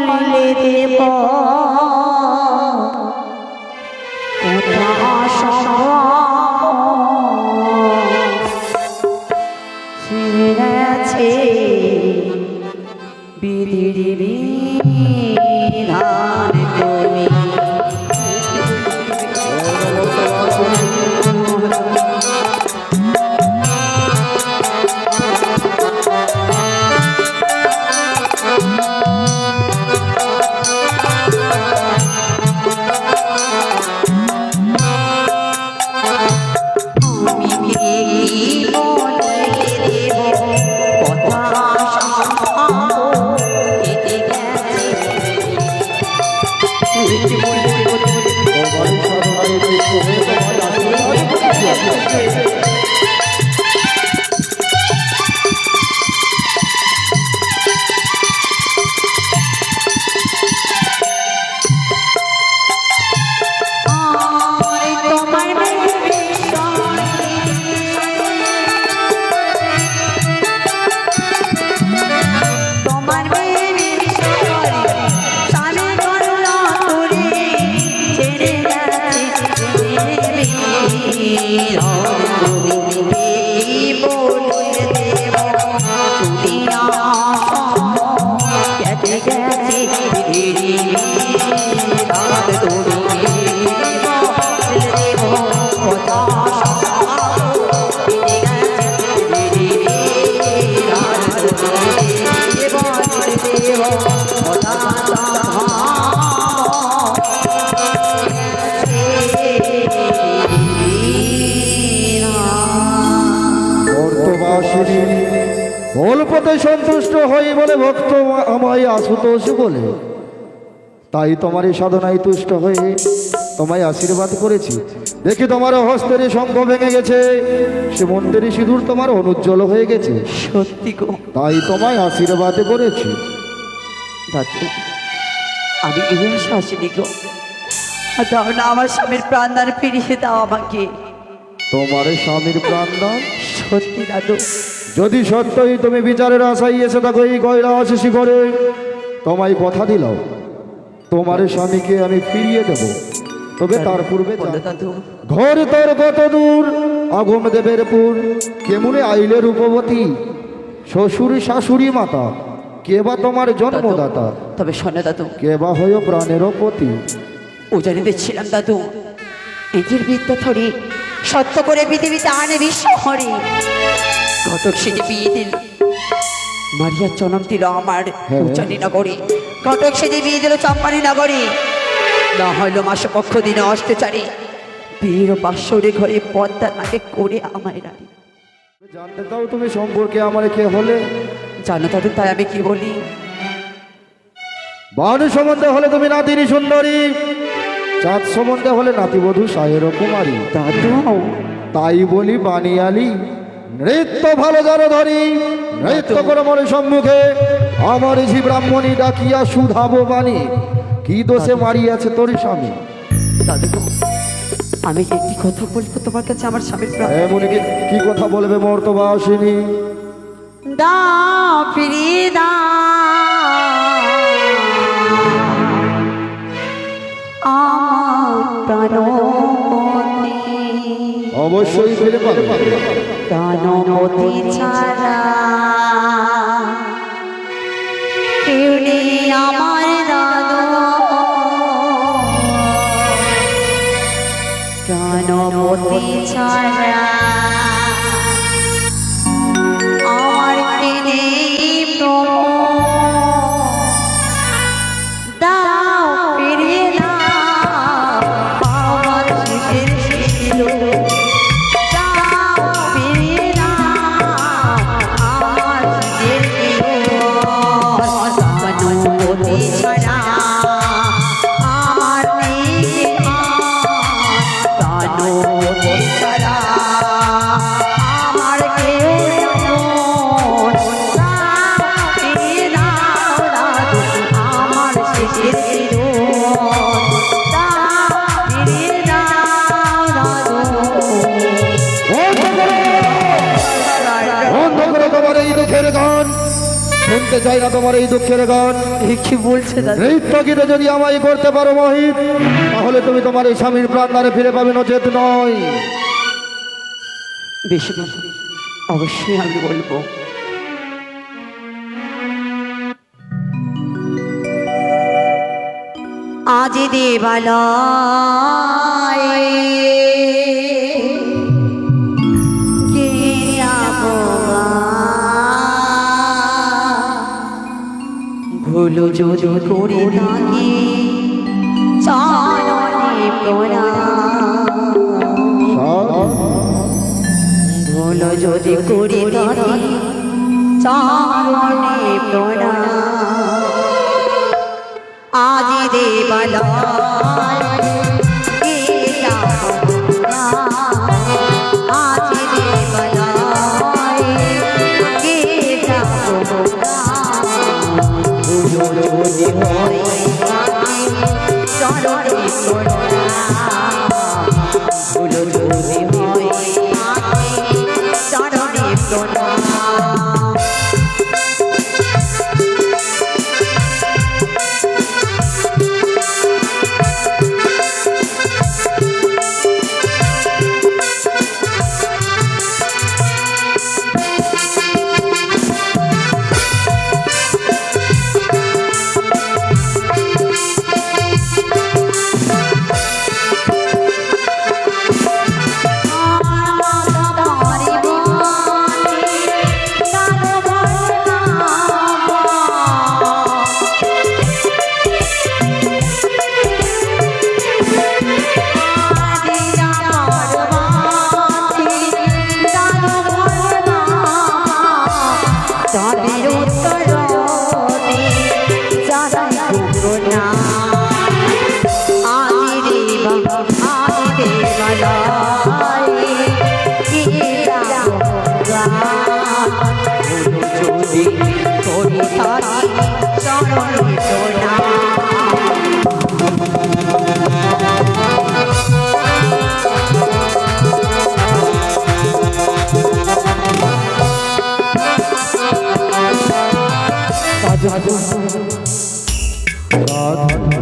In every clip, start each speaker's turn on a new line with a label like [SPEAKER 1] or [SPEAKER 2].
[SPEAKER 1] বলিলে দেব।
[SPEAKER 2] অল্পতে সন্তুষ্ট হই বলে ভক্ত আমায় আশুতোষ বলে। তাই তোমার এই সাধনায় তুষ্ট হয়ে তোমায় আশীর্বাদ করেছি। দেখি তোমার হস্তের শঙ্খ ভেঙে গেছে সে মন্দিরে সিঁদুর তোমার অনুজ্জ্বল হয়ে গেছে।
[SPEAKER 1] সত্যি গো।
[SPEAKER 2] তাই তোমায় আশীর্বাদ করেছি।
[SPEAKER 1] আমি ইউএস আসিনি গো। দাও না আমার স্বামীর প্রাণদান ফিরিয়ে দাও আমাকে।
[SPEAKER 2] তোমার স্বামীর প্রাণদান?
[SPEAKER 1] সত্যি দাদু।
[SPEAKER 2] যদি সত্যই তুমি বিচারের আশাই এসে থাকো এই কৈলাস শিখরে তোমায় কথা দিলাম। তোমার স্বামীকে আমি ফিরিয়ে দেব। তবে তার পূর্বে ঘর তোর কত দূর? আগম দেবের পুর। কেমনে আইলে রূপবতী? শ্বশুর শাশুড়ি মাতা কে বা তোমার জন্মদাতা?
[SPEAKER 1] তবে শোনো দাদু।
[SPEAKER 2] কে বা হয়ে প্রাণের পতি?
[SPEAKER 1] উজানিতে ছিলাম দাদু। এদের বিদ্যা ধরে সত্য করে পৃথিবীতে আনে বিশ্ব হরে। ঘটক সেজে বিয়ে দিল। মারিয়ার জন্ম দিল আমার
[SPEAKER 2] হ্যাঁ।
[SPEAKER 1] উজানি নগরে। ঘটক সেজে বিয়ে দিল চম্পানি নগরে। না হইল মাস পক্ষ দিনে অষ্টচারী। বীর বাসরে ঘরে পদ্মা নাকে করে আমায় রানী।
[SPEAKER 2] জানতে দাও তুমি সম্পর্কে আমার কে হলে।
[SPEAKER 1] জানো দাদু তাই আমি কি বলি?
[SPEAKER 2] বানু সম্বন্ধে হলে তুমি নাতিনি সুন্দরী। চাঁদ সম্বন্ধে হলে নাতিবধূ সাহের কুমারী।
[SPEAKER 1] দাদু।
[SPEAKER 2] তাই বলি বানিয়ালি নৃত্য ভালো যারা ধরি নৃত্য করে মনে সম্মুখে। আমার ঝি ব্রাহ্মণী ডাকিয়া সুধাবো বাণী। কি দোষে মারিয়াছে তোর স্বামী?
[SPEAKER 1] আমি একটি কথা বলব তোমার কাছে আমার স্বামীর প্রাণ
[SPEAKER 2] এমন কি কি কথা বলবে মর্তবাসিনী
[SPEAKER 1] দা ফিরিয়ে দা। আমার প্রাণপতি
[SPEAKER 2] অবশ্যই ফিরে পাবে।
[SPEAKER 1] প্রাণপতি ছাড়া। কেউ নেই আমার দাদু।
[SPEAKER 2] দুঃখের গান। শুনতে চাই না তোমার এই দুঃখের গান।
[SPEAKER 1] কি বলছে
[SPEAKER 2] নৃত্য গীতে যদি আমায় করতে পারো মহিত তাহলে তুমি তোমার এই স্বামীর প্রাণদারে ফিরে পাবে না নচেত নয়।
[SPEAKER 1] বেশি অবশ্যই আমি বলব। আজ দেবালয় ভুলো যদি করে থাকে চরণে প্রণাম। ভুলো যদি করে থাকে চরণে প্রণাম। আজ দেবালয়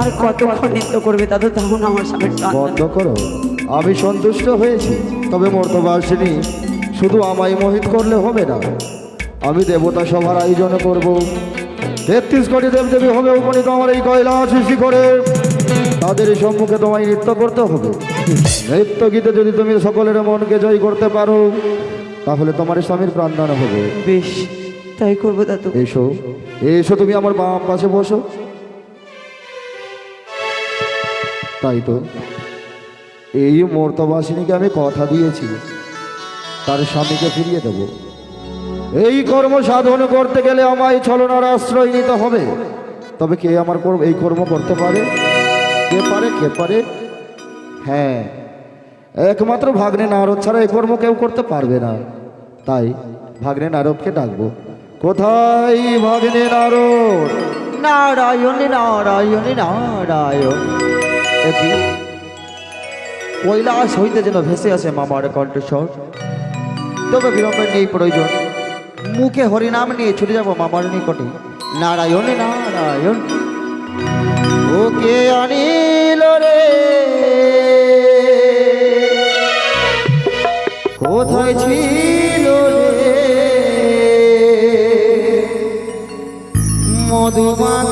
[SPEAKER 1] আর কতক্ষণ নৃত্য করবে দাদু তখন আমার সামনে
[SPEAKER 2] বন্ধ করো। আমি সন্তুষ্ট হয়েছি তবে মর্তবাসিনী শুধু আমায় মোহিত করলে হবে না। আমি দেবতা সভার আয়োজন করব। তেত্রিশ কোটি দেবদেবী হবে উপনীত আমার এই কৈলাস করে তাদের সম্মুখে তোমায় নৃত্য করতে হবে। নৃত্য গীতে যদি তুমি সকলের মনকে জয় করতে পারো তাহলে তোমার স্বামীর প্রাণদান হবে।
[SPEAKER 1] বেশ। তাই করব দাদু
[SPEAKER 2] এসো এসো তুমি আমার বাম পাশে বসো। তাই তো, এই মর্তবাসিনীকে আমি কথা দিয়েছি, তার স্বামীকে ফিরিয়ে দেব। এই কর্ম সাধন করতে গেলে আমায় ছলনার আশ্রয় নিতে হবে। তবে কে আমার কর্ম, এই কর্ম করতে পারে? কে পারে কে পারে? হ্যাঁ একমাত্র ভাগ্নে নারদ ছাড়া এই কর্ম কেউ করতে পারবে না। তাই ভাগ্নে নারদকে ডাকবো। কোথায় ভাগ্নে নারদ?
[SPEAKER 3] নারায়ণ নারায়ণ নারায়ণ। কৈলাস হইতে যেন ভেসে আসে মামার কণ্ঠস্বর। তবে বিলম্বের নেই প্রয়োজন। মুখে হরিনাম নিয়ে ছুটে যাব মামার নিকটে। নারায়ণ নারায়ণ। ওকে আনিল রে। কোথায় ছিল মধুমাখা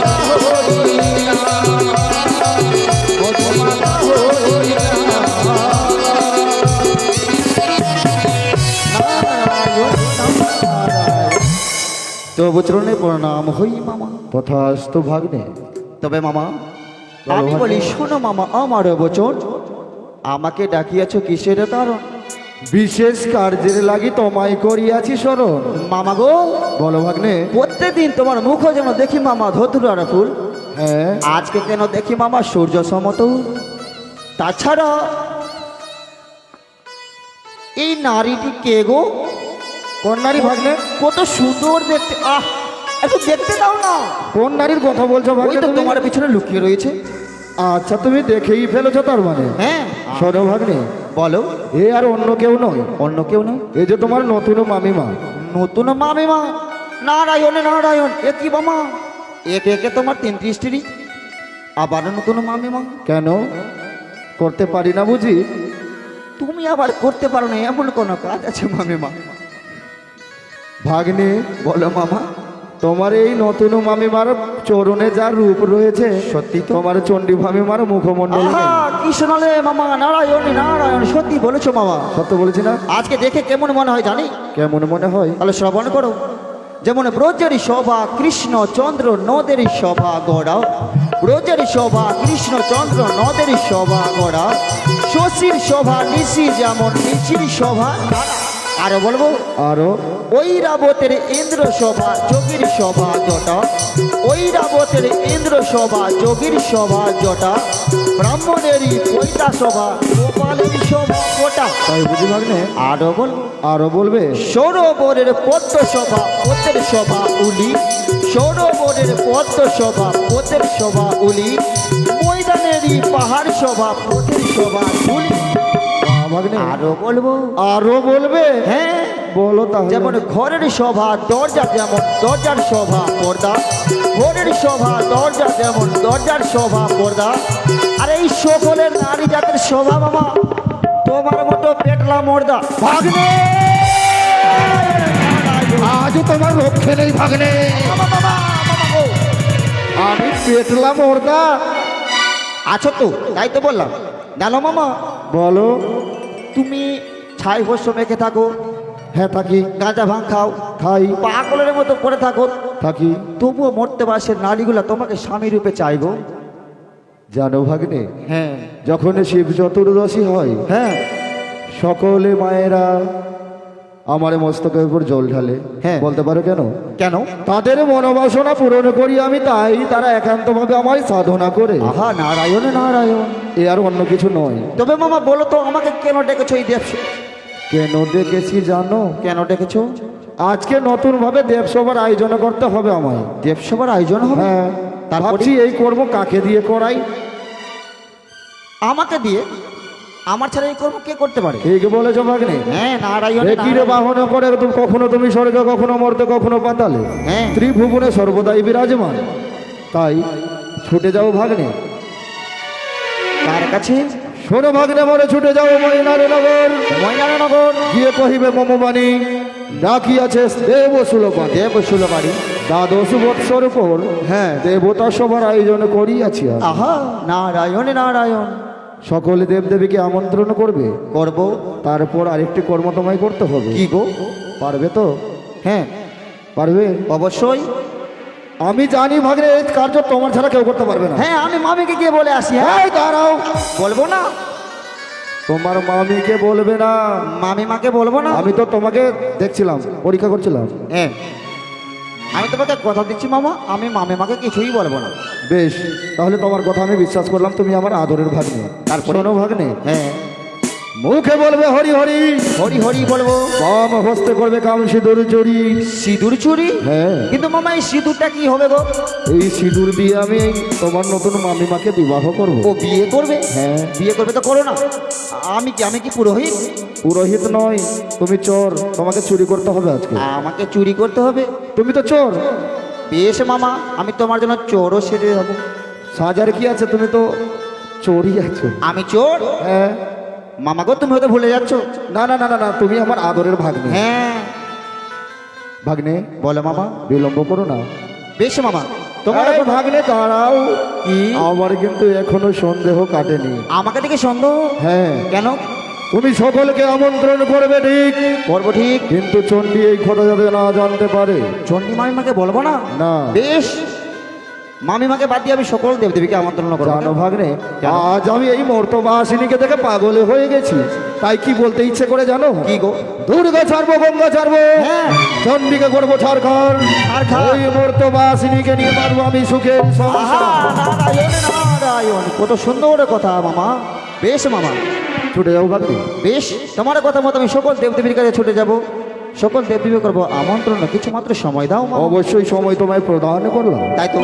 [SPEAKER 3] মধুমাতা হরিণা মধুমাতা হরিণা তবু চরণে প্রণাম হই মামা।
[SPEAKER 2] তথাস্তু ভাগ্নে।
[SPEAKER 3] তবে মামা আমি বলি শোনো মামা আমার বচন। আমাকে ডাকিয়াছ কিসের কারণ?
[SPEAKER 2] বিশেষ কার্যের লাগি তোমায় করিয়াছি স্মরণ
[SPEAKER 3] মামা গো
[SPEAKER 2] বলো ভাগ্নে।
[SPEAKER 3] প্রত্যেকদিন তোমার মুখ যেন দেখি মামা ধতুরার ফুল।
[SPEAKER 2] হ্যাঁ।
[SPEAKER 3] আজকে কেন দেখি মামা সূর্য সমত? তাছাড়া এই নারীটি কে গো?
[SPEAKER 2] কোন নারী ভাগ্নে?
[SPEAKER 3] কত সুন্দর দেখতে। আহ একটু দেখতে দাও না।
[SPEAKER 2] কোন নারীর কথা বলছো ভাগ্নে
[SPEAKER 3] তো তোমার পিছনে লুকিয়ে রয়েছে।
[SPEAKER 2] আচ্ছা তুমি দেখেই ফেলেছো তার মানে।
[SPEAKER 3] হ্যাঁ।
[SPEAKER 2] শোনো ভাগ্নে
[SPEAKER 3] বলো।
[SPEAKER 2] এ আর অন্য কেউ নয়।
[SPEAKER 3] অন্য কেউ নয়
[SPEAKER 2] এই যে তোমার নতুন মামিমা।
[SPEAKER 3] নতুন মামিমা? নারায়ণ নারায়ণ এ কি বামা? একে একে তোমার তিনটি স্ত্রী? আবার নতুন মামিমা?
[SPEAKER 2] কেন? করতে পারি না বুঝি?
[SPEAKER 3] তুমি আবার করতে পারো না এমন কোনো কাজ আছে মামিমা?
[SPEAKER 2] ভাগ্নে
[SPEAKER 3] বলো মামা।
[SPEAKER 2] তোমার এই নতুন মামিমার চরণে যার রূপ রয়েছে
[SPEAKER 3] সত্যি
[SPEAKER 2] তোমার চণ্ডী মামিমার মুখমণ্ডল
[SPEAKER 3] আহা কি শোনালে মামা? নারায়ণ নারায়ণ সত্যি বলেছ মামা।
[SPEAKER 2] সত্য বলেছি না?
[SPEAKER 3] আজকে দেখে কেমন মনে হয় জানি?
[SPEAKER 2] কেমন মনে হয়?
[SPEAKER 3] তাহলে শ্রবণ করো। যেমন ব্রজের শোভা কৃষ্ণ চন্দ্র নদের শোভা গড়াও। ব্রজের শোভা কৃষ্ণ চন্দ্র নদের শোভা গড়াও। শশীর শোভা নিশি যেমন নিশির শোভা। আরও বলব?
[SPEAKER 2] আরও।
[SPEAKER 3] ওই রাবতের ইন্দ্র শোভা যোগীর সভা জটা। ওই রাবতের ইন্দ্র শোভা যোগীর সভা জটা। ব্রাহ্মণেরই পৈতা শোভা গোপালের শোভা গোটা।
[SPEAKER 2] তাই বুঝি ভাগ্নে?
[SPEAKER 3] আরও বল
[SPEAKER 2] আরও বলবে?
[SPEAKER 3] সৌরবরের পদ্ম সভা পদ্মের সভা উলি। সৌরবরের পদ্ম সভা পদ্মের সভা উলি। ময়দানেরই পাহাড় সভা পদ্মের সভা উলি।
[SPEAKER 2] ভাগ্নে
[SPEAKER 3] আরও বলব?
[SPEAKER 2] আরও বলবে?
[SPEAKER 3] হ্যাঁ।
[SPEAKER 2] বলো তাহলে।
[SPEAKER 3] যেমন ঘরের সভা দরজা যেমন দরজার সভা পর্দা। ঘরের সভা দরজা যেমন দরজার সভা পর্দা। আর এই সকলের নারী জাতের সভা বাবা তোমার মতো পেটলা মর্দা।
[SPEAKER 2] ভাগ্নে আজও তোমার রক্ষে নেই ভাগ্নে আমি পেটলাম ওরদা
[SPEAKER 3] আছো তো তাই তো বললাম। জানো মামা?
[SPEAKER 2] বলো।
[SPEAKER 3] তুমি ছাই ভস্য মেখে থাকো।
[SPEAKER 2] হ্যাঁ থাকি।
[SPEAKER 3] গাঁজা ভাঙ খাও।
[SPEAKER 2] খাই।
[SPEAKER 3] পাগলের মতো পড়ে থাকো।
[SPEAKER 2] থাকি।
[SPEAKER 3] তবুও মরতে পারছে নারীগুলা তোমাকে স্বামী রূপে চাইব
[SPEAKER 2] জানো ভাগ্নে
[SPEAKER 3] হ্যাঁ।
[SPEAKER 2] যখন শিব চতুর্দশী হয়
[SPEAKER 3] হ্যাঁ।
[SPEAKER 2] সকলে মায়েরা আমার মস্তকের উপর জল ঢালে।
[SPEAKER 3] হ্যাঁ।
[SPEAKER 2] বলতে পারো কেন?
[SPEAKER 3] কেন?
[SPEAKER 2] তাদের মনোবাসনা পূরণ করি আমি তাই তারা একান্তভাবে আমায় সাধনা করে।
[SPEAKER 3] আহা নারায়ণ নারায়ণ।
[SPEAKER 2] এ আর অন্য কিছু নয়।
[SPEAKER 3] তবে মামা বলো তো আমাকে কেন ডেকেছো এই দেব
[SPEAKER 2] কেন ডেকেছি জানো?
[SPEAKER 3] কেন ডেকেছো?
[SPEAKER 2] আজকে নতুন ভাবে দেবসভার আয়োজন করতে হবে আমায়।
[SPEAKER 3] দেবসভার আয়োজন হবে?
[SPEAKER 2] হ্যাঁ? ভাবছি এই কর্ম কাকে দিয়ে করাই?
[SPEAKER 3] আমাকে দিয়ে? আমার ছাড়া এই কর্ম কে করতে পারে?
[SPEAKER 2] ঠিক বলেছ ভাগ্নে।
[SPEAKER 3] হ্যাঁ নারায়ণ
[SPEAKER 2] এ কি রে বাহন করে তুমি? কখনো তুমি স্বর্গে কখনো মর্তে কখনো পাতালে?
[SPEAKER 3] হ্যাঁ।
[SPEAKER 2] ত্রিভুবনে সর্বদাই বিরাজমান। তাই ছুটে যাও ভাগ্নে।
[SPEAKER 3] কার কাছে
[SPEAKER 2] শোনো ভাগ্নে মরে ছুটে যাও ময়নার নগর গিয়ে কহিবে মমবাণী আছে দেব সুলপান
[SPEAKER 3] দেব বাড়ি
[SPEAKER 2] দ্বাদশ বৎসর পর
[SPEAKER 3] হ্যাঁ।
[SPEAKER 2] দেবতা সভার আয়োজন করিয়াছি।
[SPEAKER 3] আহা নারায়ণ নারায়ণ।
[SPEAKER 2] সকলে দেবদেবীকে আমন্ত্রণ করবে।
[SPEAKER 3] করব।
[SPEAKER 2] তারপর আরেকটি কর্ম তোমায় করতে হবে।
[SPEAKER 3] কি গো?
[SPEAKER 2] পারবে তো?
[SPEAKER 3] হ্যাঁ।
[SPEAKER 2] পারবে?
[SPEAKER 3] অবশ্যই।
[SPEAKER 2] আমি জানি ভাগ্নে এই কার্য তোমার ছাড়া কেউ করতে পারবে না।
[SPEAKER 3] হ্যাঁ আমি মামিকে গিয়ে বলে আসি হ্যাঁ।
[SPEAKER 2] দাঁড়াও।
[SPEAKER 3] বলব না?
[SPEAKER 2] তোমার মামিকে বলবে না।
[SPEAKER 3] মামি মাকে বলব না?
[SPEAKER 2] আমি তো তোমাকে দেখছিলাম পরীক্ষা করছিলাম।
[SPEAKER 3] হ্যাঁ। আমি তোমাকে কথা দিচ্ছি মামা আমি মামি মাকে কিছুই বলব না।
[SPEAKER 2] বেশ তাহলে তোমার কথা আমি বিশ্বাস করলাম তুমি আমার আদরের ভাগ্নে।
[SPEAKER 3] তারপরে?
[SPEAKER 2] শোনো ভাগ্নে
[SPEAKER 3] হ্যাঁ।
[SPEAKER 2] মুখে বলবে হরি হরি।
[SPEAKER 3] হরি হরি বলব।
[SPEAKER 2] বাম হস্তে করবে কাম সিঁদুর চুরি।
[SPEAKER 3] সিঁদুর চুরি?
[SPEAKER 2] হ্যাঁ।
[SPEAKER 3] কিন্তু মামা এই সিঁদুরটা কি হবে গো?
[SPEAKER 2] এই সিঁদুর দিয়ে আমি তোমার নতুন মামিমাকে বিবাহ করব।
[SPEAKER 3] ও বিয়ে করবে?
[SPEAKER 2] হ্যাঁ।
[SPEAKER 3] বিয়ে করবে তো করো না। আমি কি আমি কি পুরোহিত?
[SPEAKER 2] পুরোহিত নয় তুমি চোর। তোমাকে চুরি করতে হবে আজকে।
[SPEAKER 3] আমাকে চুরি করতে হবে?
[SPEAKER 2] তুমি তো চোর।
[SPEAKER 3] বেশ মামা আমি তোমার জন্য চোরও সেজে যাব।
[SPEAKER 2] সাজার কি আছে? তুমি তো চোরই আছো।
[SPEAKER 3] আমি চোর?
[SPEAKER 2] হ্যাঁ।
[SPEAKER 3] মামা গো তুমি হয়তো ভুলে যাচ্ছ?
[SPEAKER 2] না না না না না তুমি আমার আদরের ভাগ্নে।
[SPEAKER 3] হ্যাঁ।
[SPEAKER 2] ভাগ্নে
[SPEAKER 3] বলে মামা
[SPEAKER 2] বিলম্ব করো না।
[SPEAKER 3] বেশ মামা তোমার এখন
[SPEAKER 2] ভাগ্নে দাঁড়াও।
[SPEAKER 3] কি?
[SPEAKER 2] আমার কিন্তু এখনও সন্দেহ কাটেনি।
[SPEAKER 3] আমাকে দেখে সন্দেহ?
[SPEAKER 2] হ্যাঁ।
[SPEAKER 3] কেন?
[SPEAKER 2] তুমি সকলকে আমন্ত্রণ করবে ঠিক?
[SPEAKER 3] করব ঠিক।
[SPEAKER 2] কিন্তু চণ্ডী এই কথা যাতে না জানতে পারে।
[SPEAKER 3] চন্ডী মামিমাকে বলব না?
[SPEAKER 2] না।
[SPEAKER 3] বেশ। মামিমাকে বাদ দিয়ে আমি সকল দেবদেবীকে আমন্ত্রণ করব।
[SPEAKER 2] জানো
[SPEAKER 3] কেন?
[SPEAKER 2] আজ আমি এই মর্তবাসিনীকে দেখে পাগলে হয়ে গেছি। তাই কি বলতে ইচ্ছে করে জানো?
[SPEAKER 3] কি গো?
[SPEAKER 2] দুর্গা ছাড়বো গঙ্গা ছাড়বো
[SPEAKER 3] হ্যাঁ।
[SPEAKER 2] করব ঝাড়খণ্ড। ওই মর্তবাসিনীকে নিয়ে পারব আমি সুখে
[SPEAKER 3] কত সুন্দর কথা মামা। বেশ মামা।
[SPEAKER 2] ছুটে যাব ভাগ্নে।
[SPEAKER 3] বেশ তোমার কথা মতো আমি সকল দেবদেবীর কাছে ছুটে যাব। সকল দেবদেবী করব আমন্ত্রণ কিছু মাত্র সময় দাও
[SPEAKER 2] অবশ্যই সময় তোমায় প্রদান করলাম।
[SPEAKER 3] তাই তো।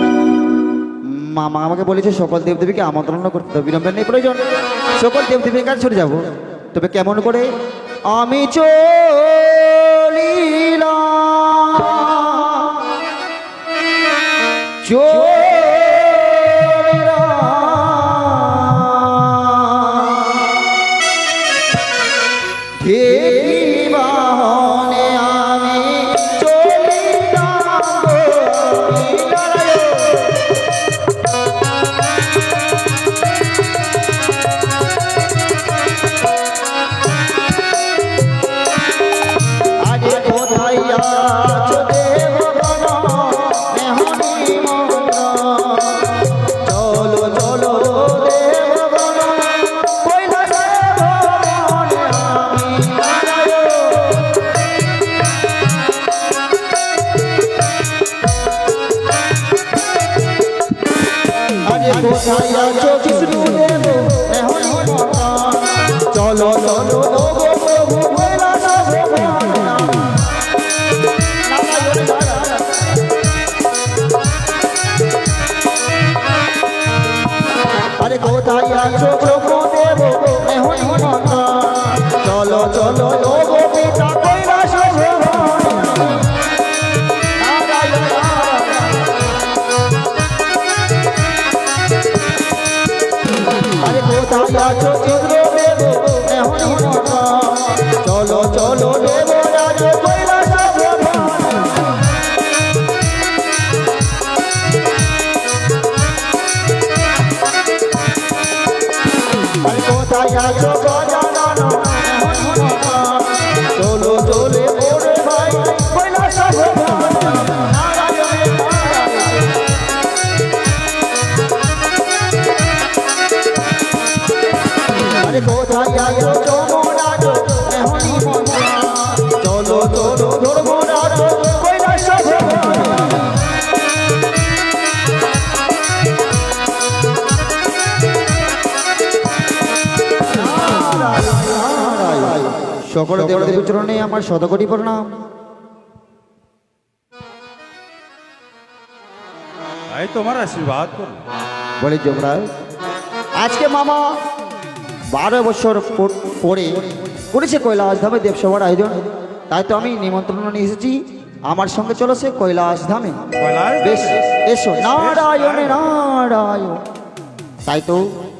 [SPEAKER 3] মামা আমাকে বলেছে সকল দেবদেবীকে আমন্ত্রণ করতে হবে, বিলম্বের নেই প্রয়োজন। সকল দেব দেবদেবীর কাছে ছুটে যাব। তবে কেমন করে? আমি চলিলাম। চলিলাম। ঢেকি কোথায় আছো? বিষ্ণু সকল দেবদেবীর চরণে আমার শতকোটি প্রণাম।
[SPEAKER 4] তাই তোমার আশীর্বাদ
[SPEAKER 3] বলে যমরাজ আজকে মামা বারো বছর পর- করেছে কৈলাস ধামে দেবসভার আয়োজন। তাই তো আমি নিমন্ত্রণ নিয়ে এসেছি। আমার সঙ্গে চলেছে কৈলাস ধামে।
[SPEAKER 4] কৈলাস
[SPEAKER 3] বেশ
[SPEAKER 4] ধামে?
[SPEAKER 3] এসো নারায়ণে। নারায়ণ। তাই তো